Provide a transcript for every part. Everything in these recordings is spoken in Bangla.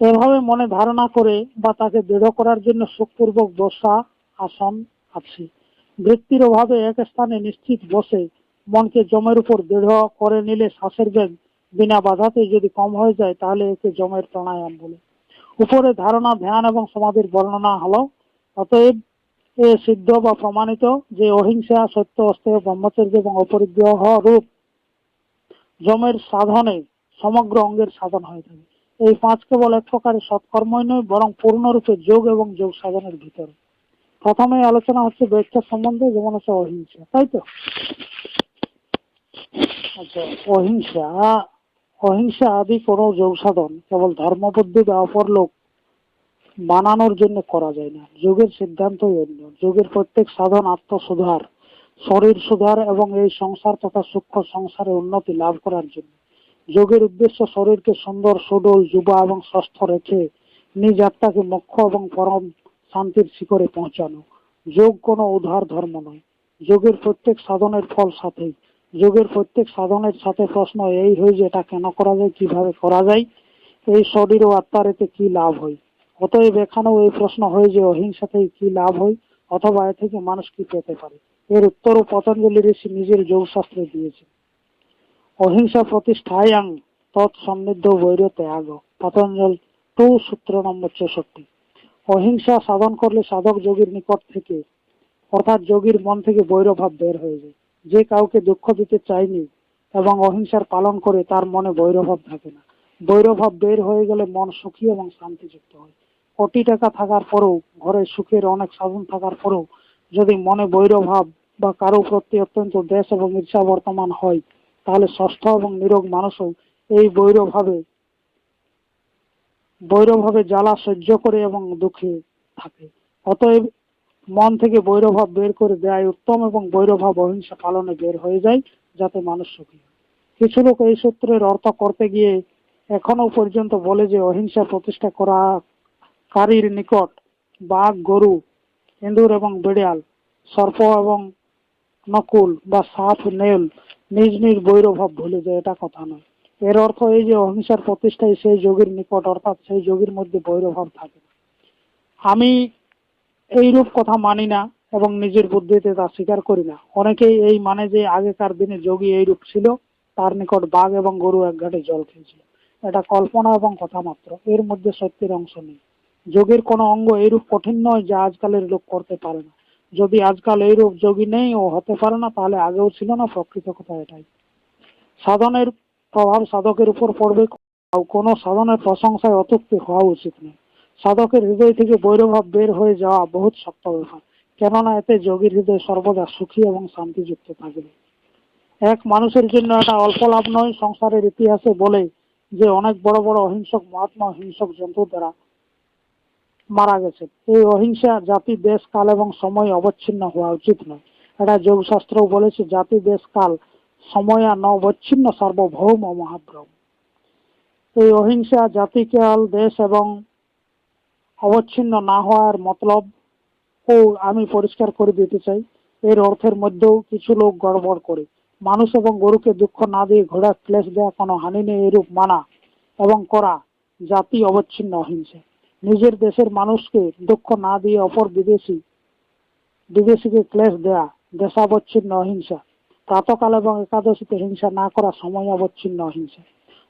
এভাবে মনে ধারণা করে বা তাকে দৃঢ় করার জন্য সুখপূর্বক বসা আসন, আছে। ব্যক্তির অভাবে এক স্থানে নিশ্চিত বসে মনকে জমের উপর দৃঢ় করে নিলে শ্বাসের বেগ বিনা বাধাতে যদি কম হয়ে যায়, তাহলে একে জমের প্রাণায়াম বলে। উপরে ধারণা, ধ্যান এবং সমাধির বর্ণনা হলো। অতএব এ সিদ্ধ বা প্রমাণিত যে অহিংসা, সত্য অস্তেয় ব্রহ্মচর্য এবং অপরিগ্রহ রূপ জমের সাধনে সমগ্র অঙ্গের সাধন হয়ে থাকে। এই পাঁচ কেবল এক প্রকারের সৎকর্মই নয়, বরং পূর্ণরূপে যোগ এবং যোগ সাধনের ভিতরে। প্রথমে আলোচনা হচ্ছে ব্যবসা সম্বন্ধে, যেমন হচ্ছে অহিংসা, তাই তো? আচ্ছা অহিংসা। অহিংসা আদি কোনো যোগ সাধন কেবল ধর্মবুদ্ধি বা অপর লোক বানানোর জন্য করা যায় না। যোগের সিদ্ধান্তই অন্য। যোগের প্রত্যেক সাধন আত্মসুধার শরীর সুধার এবং এই সংসার তথা সূক্ষ্ম সংসারে উন্নতি লাভ করার জন্য। যোগের উদ্দেশ্য শরীরকে সুন্দর, সুডল, যুবা এবং সুস্থ রেখে নিজ আত্মাকে মোক্ষ এবং পরম শান্তির শিখরে পৌঁছানো। যোগ কোনো উদ্ধার ধর্ম নয়। যোগের প্রত্যেক সাধনের ফল সাথেই। যোগের প্রত্যেক সাধনের সাথে প্রশ্ন এই হয় যে এটা কেন করা যায়, কীভাবে করা যায়, এই শরীর ও আত্মার এতে কি লাভ হয়? অতএব এখানেও এই প্রশ্ন হয় যে অহিংসা থেকে কি লাভ হয়, অথবা এ থেকে মানুষ কি পেতে পারে? এর উত্তরও পতঞ্জলি ঋষি নিজের যোগশাস্ত্রে দিয়েছে অহিংসা প্রতিষ্ঠায়াং তৎসমৃদ্ধ বৈর ত্যাগ। পতঞ্জল টু, সূত্র নম্বর চৌষট্টি অহিংসা সাধন করলে সাধক যোগীর নিকট থেকে, অর্থাৎ যোগীর মন থেকে বৈরভাব বের হয়ে যায়। যে কাউকে দুঃখ দিতে চায়নি এবং অহিংসার পালন করে তার মনে বৈরভাব থাকে না। বৈরভাব বের হয়ে গেলে মন সুখী এবং শান্তিযুক্ত হয়। কোটি টাকা থাকার পরেও, ঘরে সুখের অনেক সাধন থাকার পরেও, যদি মনে বৈরভাব বা কারও প্রতি অত্যন্ত দেশ এবং ঈর্ষা বর্তমান হয় তাহলে ষষ্ঠ এবং নিরোগ মানুষও এই বৈরভাবে বৈরভাবে জ্বালা সহ্য করে এবং দুঃখে থাকে। অতএব মন থেকে বৈরভাব বের করে দেয় উত্তম এবং বৈরভাব অহিংসা পালনে বের হয়ে যায় যাতে মানুষ সুখী কিছু লোক এই সূত্রের অর্থ করতে গিয়ে এখনও পর্যন্ত বলে যে অহিংসা প্রতিষ্ঠা করা কারীর নিকট বাঘ, গরু ইন্দুর এবং বিড়াল, সর্প এবং নকুল বা সাপ নেল, নিজ নিজ বৈরভাব ভুলে যায়, এটা কথা নয়। এর অর্থ এই যে অহিংসার প্রতিষ্ঠায় সেই যোগীর নিকট, অর্থাৎ সেই যোগীর মধ্যে বৈরভাব থাকে। আমি এইরূপ কথা মানি না এবং নিজের বুদ্ধিতে তা স্বীকার করি না। অনেকেই এই মানে যে আগেকার দিনে যোগী এইরূপ ছিল, তার নিকট বাঘ এবং গরু এক ঘাটে জল খেয়েছিল। এটা কল্পনা এবং কথা মাত্র, এর মধ্যে সত্যের অংশ নেই। যোগের কোনো অঙ্গ এইরূপ কঠিন নয় যা আজকালের লোক করতে পারে না। যদি আজকাল এই এইরূপ যোগী নেই ও হতে পারে না, তাহলে আগেও ছিল না, প্রকৃত কথা এটাই। সাধনের প্রভাব সাধকের উপর পড়বে। কোনো সাধনের প্রশংসায় অতৃপ্তি হওয়া উচিত নয়। সাধকের হৃদয় থেকে বৈরভাব বের হয়ে যাওয়া বহুত শক্ত ব্যাপার। কেননা এতে যোগীর হৃদয় সর্বদা সুখী এবং শান্তিযুক্ত থাকবে। এক মানুষের জন্য এটা অল্প লাভ নয়। সংসারের ইতিহাসে বলে যে, অনেক বড় বড় অহিংসক, মহাত্মা হিংসক জন্তুর দ্বারা মারা গেছে। এই অহিংসা জাতি, দেশ, কাল এবং সময় অবচ্ছিন্ন হওয়া উচিত নয়। এটা যোগশাস্ত্রও বলেছে, জাতি, দেশ, কাল, সময় আর সার্বভৌম মহাব্রহ্ম। এই অহিংসা জাতিকাল দেশ এবং অবচ্ছিন্ন না হওয়ার মতলব ও আমি পরিষ্কার করে দিতে চাই। এর অর্থের মধ্যেও কিছু লোক গড়বড় করে। মানুষ এবং গরুকে দুঃখ না দিয়ে ঘোড়া ক্লেশ দেওয়া কোনো হানি নেই এরূপ মানা এবং করা জাতি অবচ্ছিন্ন অহিংসা। নিজের দেশের মানুষকে দুঃখ না দিয়ে অপর বিদেশি, বিদেশিকে ক্লেশ দেয়া, দেশাবচ্ছিন্ন অহিংসা। প্রাতকাল এবং একাদশীতে হিংসা না করা সময় অবচ্ছিন্ন অহিংসা।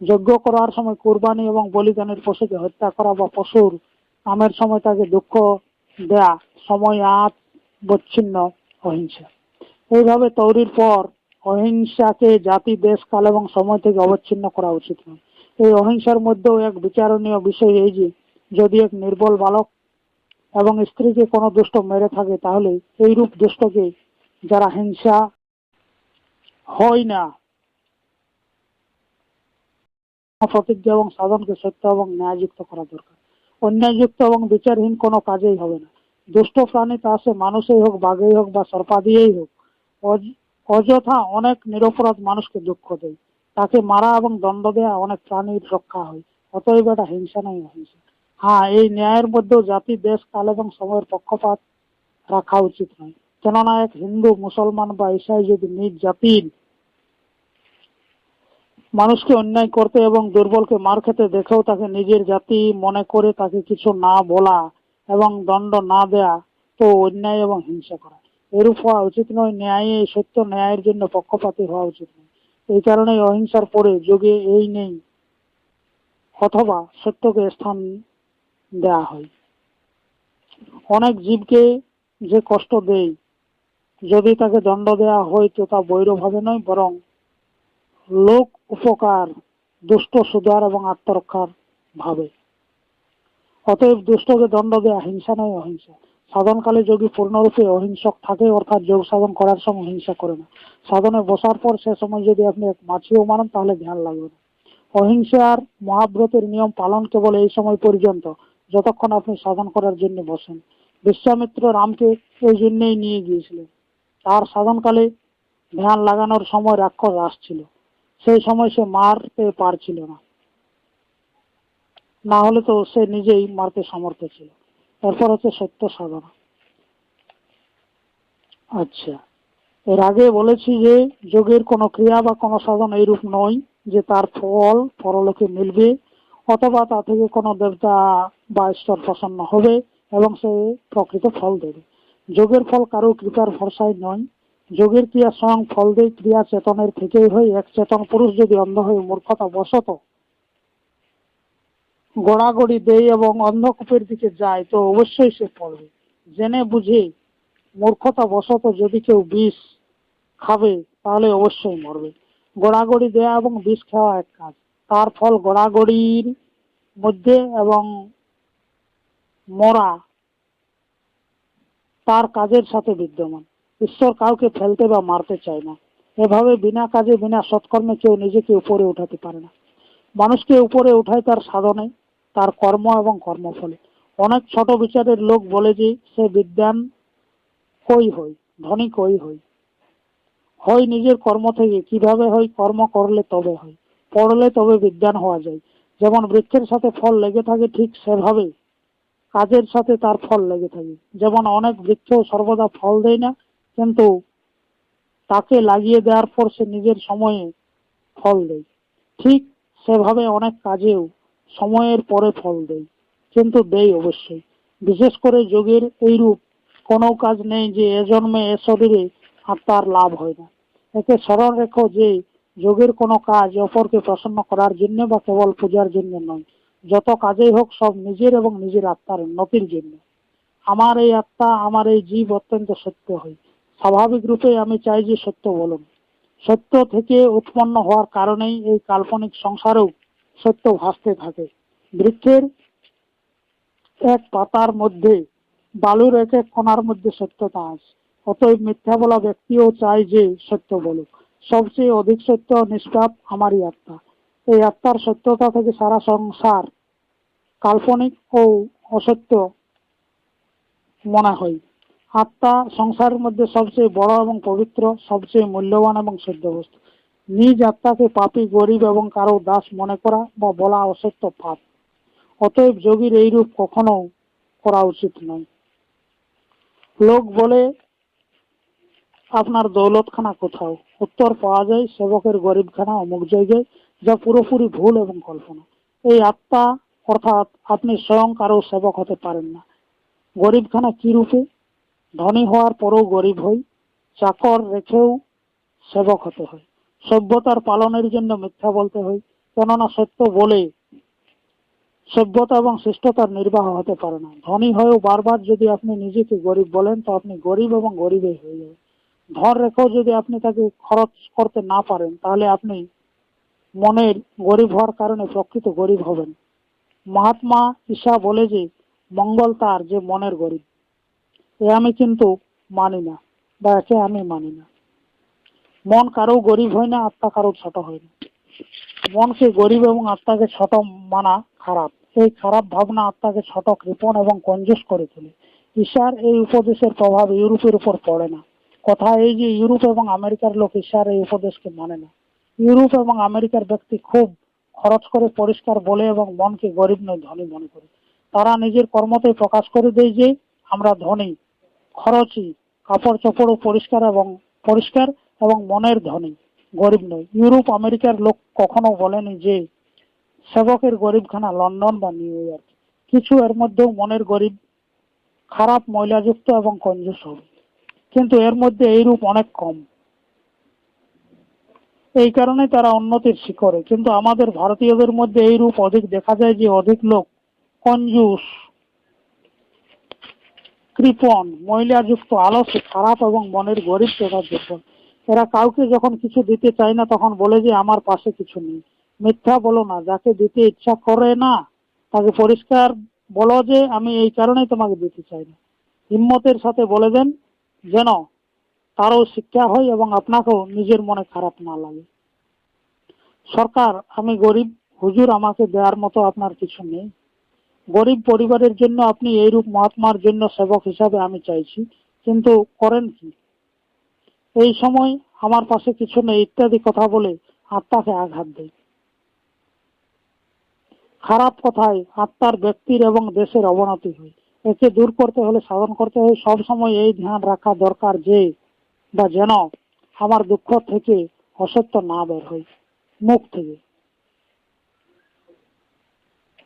যজ্ঞ করার সময় কোরবানি এবং বলিদানের পশুকে হত্যা করা বা পশুর আমের সময় তাকে দুঃখ দেয়া সময় আত বচ্ছিন্ন অহিংসা। এইভাবে তৈরির পর অহিংসাকে জাতি, দেশ, কাল এবং সময় থেকে অবচ্ছিন্ন করা উচিত নয়। এই অহিংসার মধ্যেও এক বিচারণীয় বিষয় এই যে যদি এক নির্বল বালক এবং স্ত্রীকে কোনো দুষ্ট মেরে থাকে, তাহলে এইরূপ দুষ্টকে যারা হিংসা হয় না, প্রতিজ্ঞা এবং সাধনকে সত্য এবং ন্যায়যুক্ত করা দরকার। অন্যায়যুক্ত এবং বিচারহীন কোনো কাজেই হবে না। দুষ্ট প্রাণী তা সে মানুষই হোক, বাঘেই হোক বা সর্পা দিয়েই হোক অযথা অনেক নিরপরাধ মানুষকে দুঃখ দেয়। তাকে মারা এবং দণ্ড দেয়া অনেক প্রাণীর রক্ষা হয়। অতএব এটা হিংসা নয়, অহিংসা। হ্যাঁ এই ন্যায়ের মধ্যেও জাতি, দেশ, কাল এবং সময়ের পক্ষপাত রাখা উচিত নয়। কেননা এক হিন্দু, মুসলমান বা ঈসাই যদি নিজ জাতির মানুষকে অন্যায় করতে এবং দুর্বলকে মার খেতে দেখেও তাকে নিজের জাতি মনে করে তাকে কিছু না বলা এবং দণ্ড না দেয়া, তো অন্যায় এবং হিংসা করা। এরূপ হওয়া উচিত নয়, ন্যায়, সত্য ন্যায়ের জন্য পক্ষপাতী হওয়া উচিত নয়। এই কারণে অহিংসার পরে যোগে এই নেই, অথবা সত্যকে স্থান দেয়া হয়। অনেক জীবকে যে কষ্ট দেয়, যদি তাকে দণ্ড দেওয়া হয় তো তা বৈরভাবে নয়, বরং লোক উপকার, দুষ্ট সুধার এবং আত্মরক্ষার ভাবে। অতএব দুষ্টকে দণ্ড দেয়া হিংসা নয়, অহিংসা। সাধনকালে যোগী পূর্ণরূপে অহিংসক থাকে, অর্থাৎ যোগ সাধন করার সময় হিংসা করে না। সাধনে বসার পর সে সময় যদি আপনি এক মাছিও মারেন, তাহলে ধ্যান লাগবে না। অহিংসার মহাব্রতের নিয়ম পালন কেবল এই সময় পর্যন্ত। যতক্ষণ আপনি সাধন করার জন্য বসেন। বিশ্বামিত্র রামকে এই জন্যই নিয়ে গিয়েছিলেন। তার সাধনকালে ধ্যান লাগানোর সময় রাক্ষস আসছিল। সেই সময় সে মারতে পারছিল না। না হলে তো সে নিজেই মারতে সমর্থ ছিল। এরপর হচ্ছে সত্য সাধনা। আচ্ছা। এর আগে বলেছি যে, যোগের কোনো ক্রিয়া বা কোনো সাধন এইরূপ নয় যে তার ফল পরলোকে মিলবে অথবা তা থেকে কোনো দেবতা বা ঈশ্বর প্রসন্ন হবে এবং সে প্রকৃত ফল দেবে। যোগের ফল কারও কৃপার ভরসায় নয়। যোগের ক্রিয়া স্বয়ং ফল দেয়, ক্রিয়া চেতনের থেকেই হয়। এক চেতন পুরুষ যদি অন্ধ হয়ে মূর্খতা বসত গড়াগড়ি দেয় এবং অন্ধকূপের দিকে যায়, তো অবশ্যই সে পড়বে জেনে বুঝে মূর্খতা বশত যদি কেউ বিষ খাবে, তাহলে অবশ্যই মরবে। গড়াগড়ি দেয়া এবং বিষ খাওয়া এক কাজ। তার ফল গড়াগড়ির মধ্যে এবং মরা তার কাজের সাথে বিদ্যমান। ঈশ্বর কাউকে ফেলতে বা মারতে চায় না। এভাবে বিনা কাজে, বিনা সৎকর্মে কেউ নিজেকে উপরে উঠাতে পারে না। মানুষকে উপরে উঠায় তার সাধনে, তার কর্ম এবং কর্মফলে। অনেক ছোট বিচারের লোক বলে যে, সে বিদ্যান কই হই ধনী কই হই হয় নিজের কর্ম থেকে। কীভাবে হয়? কর্ম করলে তবে হয়। পড়লে তবে বিজ্ঞান হওয়া যায়। যেমন বৃক্ষের সাথে ফল লেগে থাকে ঠিক সেভাবে কাজের সাথে তার ফল লেগে থাকে। যেমন অনেক বৃক্ষ সর্বদা ফল দেয় না, কিন্তু তাকে লাগিয়ে দেওয়ার পর সে নিজের সময়ে ফল দেয়। ঠিক সেভাবে অনেক কাজেও সময়ের পরে ফল দেয়, কিন্তু দেয় অবশ্যই। বিশেষ করে যোগের এইরূপ কোনো কাজ নেই যে এ জন্মে এ শরীরে আত্মার লাভ হয় না। একে স্মরণ রেখো যে যোগের কোনো কাজ অপরকে প্রসন্ন করার জন্য বা কেবল পূজার জন্য নয়। যত কাজেই হোক, সব নিজের এবং নিজের আত্মার উন্নতির জন্য। আমার এই আত্মা, আমার এই জীব অত্যন্ত সত্য হয়। স্বাভাবিক রূপে আমি চাই যে সত্য বলুন। সত্য থেকে উৎপন্ন হওয়ার কারণেই এই কাল্পনিক সংসারেও সত্য ভাসতে থাকে। বৃক্ষের এক পাতার মধ্যে, বালুর এক এক কণার মধ্যে সত্যতা আছে। অতএব মিথ্যা বলা ব্যক্তিও চায় যে সত্য বলুক। সবচেয়ে অধিক সত্য নিষ্পাপ আমারই আত্মা। এই আত্মার সত্যতা থেকে সারা সংসার কাল্পনিক ও অসত্য মনে হয় আত্মা সংসারের মধ্যে সবচেয়ে বড় এবং পবিত্র, সবচেয়ে মূল্যবান এবং সত্য বস্তু। নিজ আত্মাকে পাপী, গরিব এবং কারও দাস মনে করা বা বলা অসত্য পাপ। অতএব যোগীর এইরূপ কখনো করা উচিত নয়। লোক বলে আপনার দৌলতখানা কোথাও? উত্তর পাওয়া যায়, সেবকের গরিবখানা অমুক জায়গায়, যা পুরোপুরি ভুল এবং কল্পনা। এই আত্মা, অর্থাৎ আপনি স্বয়ং কারও সেবক হতে পারেন না। গরিবখানা কি রূপে? ধনী হওয়ার পরেও গরিব হই, চাকর রেখেও সেবক হতে হয়। সভ্যতার পালনের জন্য মিথ্যা বলতে হয়, কেননা সত্য বলে সভ্যতা এবং শিষ্টতার নির্বাহ হতে পারে না। ধনী হয়েও বারবার যদি আপনি নিজেকে গরিব বলেন, তো আপনি গরিব এবং গরিবই হয়ে যাবেন। ধর রেখেও যদি আপনি তাকে খরচ করতে না পারেন, তাহলে আপনি মনের গরিব হওয়ার কারণে প্রকৃত গরিব হবেন। মহাত্মা ঈশা বলে যে, মঙ্গল তার যে মনের গরিব। এ আমি কিন্তু মানি না, বা একে আমি মানি না। মন কারও গরিব হয় না, আত্মা কারও ছোট হয় না। মনকে গরিব এবং আত্মাকে ছোট মানা খারাপ। এই খারাপ ভাবনা আত্মাকে ছোট কৃপণ এবং কঞ্জুস করে তোলে। ঈশার এই উপদেশের প্রভাব ইউরোপের উপর পড়ে না। কথা এই যে ইউরোপ এবং আমেরিকার লোক ঈশার এই উপদেশকে মানে না। ইউরোপ এবং আমেরিকার ব্যক্তি খুব খরচ করে পরিষ্কার বলে এবং মনকে গরিব নয়, ধনী মনে করে। তারা নিজের কর্মতে প্রকাশ করে দেয় যে আমরা ধনী খরচই কাপড় চোপড়ও পরিষ্কার এবং পরিষ্কার এবং মনের ধনী, গরিব নয়। ইউরোপ, আমেরিকার লোক কখনো বলেনি যে সেবকের গরিবখানা লন্ডন বা নিউ ইয়র্ক। কিছু এর মধ্যেও মনের গরিব, খারাপ, ময়লাযুক্ত এবং কঞ্জুস হবে। কিন্তু এর মধ্যে এইরূপ অনেক কম। এই কারণে তারা উন্নতির শিখরে। কিন্তু আমাদের ভারতীয়দের মধ্যে এই রূপ অধিক দেখা যায় যে অধিক লোক কঞ্জুস কৃপণ মহিলাযুক্ত আলস্য খারাপ এবং মনের গরিব দুর্বল এরা কাউকে যখন কিছু দিতে চায় না, তখন বলে যে, আমার পাশে কিছু নেই। মিথ্যা বলো না, যাকে দিতে ইচ্ছা করে না, তাকে পরিষ্কার বলো যে, আমি এই কারণেই তোমাকে দিতে চাই না। হিম্মতের সাথে বলে দেন যেন তারও শিক্ষা হয় এবং আপনাকেও নিজের মনে খারাপ না লাগে। সরকার, আমি গরিব, হুজুর আমাকে দেওয়ার মতো আপনার কিছু নেই। গরিব পরিবারের জন্য আপনি এইরূপ মহাত্মার জন্য সেবক হিসাবে আমি চাইছি, কিন্তু করেন কি? এই সময় আমার পাশে কিছু নেই, ইত্যাদি কথা বলে আত্মাকে আঘাত দেয়। খারাপ কথায় আত্মার ব্যক্তির এবং দেশের অবনতি হয়। একে দূর করতে হলে, সাধন করতে হয় সবসময় এই ধ্যান রাখা দরকার যে, বা যেন আমার দুঃখ থেকে অসত্য না বের হয়, মুখ থেকে।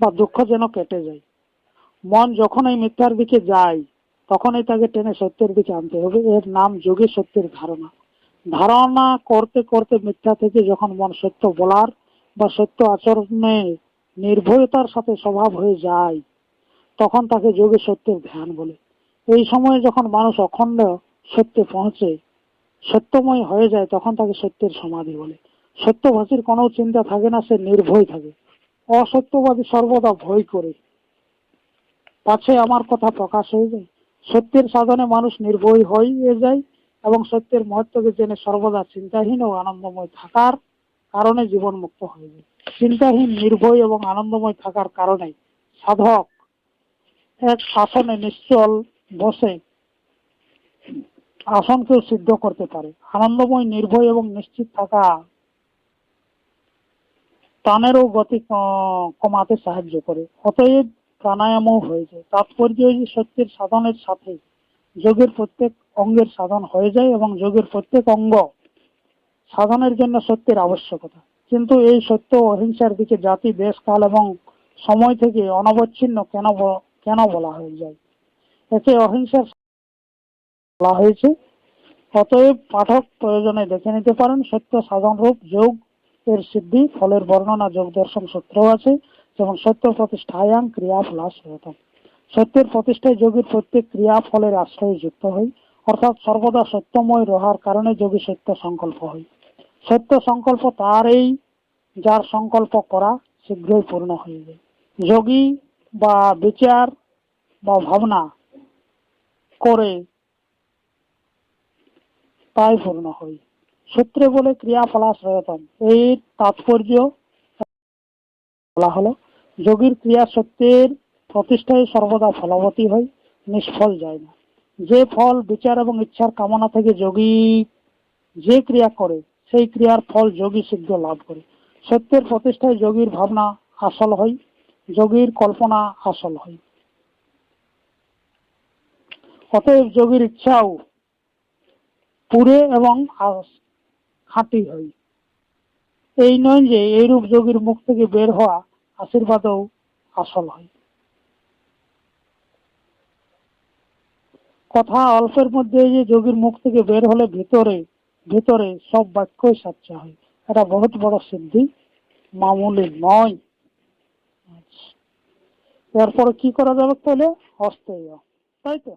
বা দুঃখ যেন কেটে যায়। মন যখন এই মিথ্যার দিকে যায়, তখনই তাকে টেনে সত্যের দিকে আনতে হবে। এর নাম যোগে সত্যের ধারণা। ধারণা করতে করতে মিথ্যা থেকে যখন মন সত্য বলার বা সত্য আচরণে নির্ভয়তার সাথে স্বভাব হয়ে যায় তখন তাকে যোগী সত্যের ধ্যান বলে। এই সময়ে যখন মানুষ অখণ্ড সত্যে পৌঁছে, সত্যময় হয়ে যায়, তখন তাকে সত্যের সমাধি বলে। সত্যভাষীর কোনো চিন্তা থাকে না, সে নির্ভয় থাকে। অসত্যবাদী সর্বদা ভয় করে। পাছে আমার কথা প্রকাশ হয়ে যায়। সত্যের সাধনে মানুষ নির্ভয় হয়ে যায় এবং সত্যের মহত্বকে জেনে সর্বদা চিন্তাহীন ও আনন্দময় থাকার কারণে জীবন মুক্ত হয়ে যায়। চিন্তাহীন, নির্ভয় এবং আনন্দময় থাকার কারণে সাধক এক আসনে নিশ্চল বসে আসনকেও সিদ্ধ করতে পারে। আনন্দময়, নির্ভয় এবং নিশ্চিত থাকা প্রাণেরও গতি কমাতে সাহায্য করে। অতএব প্রাণায়ামও হয়ে যায়। তাৎপর্য সত্যের সাধনের সাথে যোগের প্রত্যেক অঙ্গের সাধন হয়ে যায় এবং যোগের প্রত্যেক অঙ্গ সাধনের জন্য সত্যের আবশ্যকতা। কিন্তু এই সত্য অহিংসার দিকে জাতি দেশ কাল এবং সময় থেকে অনবচ্ছিন্ন কেন কেন বলা হয়ে যায়? একে অহিংসার বলা হয়েছে। অতএব পাঠক প্রয়োজনে দেখে নিতে পারেন, সত্য সাধন রূপ যোগ এর সিদ্ধি, ফলের বর্ণনা, যোগ দর্শন সূত্র আছে, যেমন সত্য প্রতিষ্ঠায়াং ক্রিয়া হতাম সত্যের প্রতিষ্ঠায় যোগীর প্রত্যেক ক্রিয়া ফলের আশ্রয়ে যুক্ত হয়, অর্থাৎ সর্বদা সত্যময় রহার কারণে যোগী সত্য সংকল্প হয়। সত্য সংকল্প তার এই, যার সংকল্প করা শীঘ্রই পূর্ণ হয়ে যায়। যোগী বা বিচার বা ভাবনা করে তাই পূর্ণ হয় সূত্রে বলে ক্রিয়া ফলাশ্রয়তম এই তাৎপর্য বলা হলো, যোগীর ক্রিয়া সত্যের প্রতিষ্ঠায় সর্বদা ফলবতী হয় নিষ্ফল যায় না। যে ফল বিচার এবং ইচ্ছার কামনা থেকে যোগী যে ক্রিয়া করে, সেই ক্রিয়ার ফল যোগী শীঘ্র লাভ করে। সত্যের প্রতিষ্ঠায় যোগীর ভাবনা আসল হয় যোগীর কল্পনা আসল হয়। অতএব যোগীর ইচ্ছাও পুরে এবং খাঁটি হয়। এই নয় যে এইরূপ যোগীর মুখ থেকে বের হওয়া আশীর্বাদও আসল হয়। কথা অল্পের মধ্যে যে যোগীর মুখ থেকে বের হলে ভিতরে ভিতরে সব বাক্যই সাচ্চা হয়। এটা বহুত বড় সিদ্ধি। মামুলি নয়। এরপরে কি করা যাবে তাহলে? অস্থায়ী তাই তো?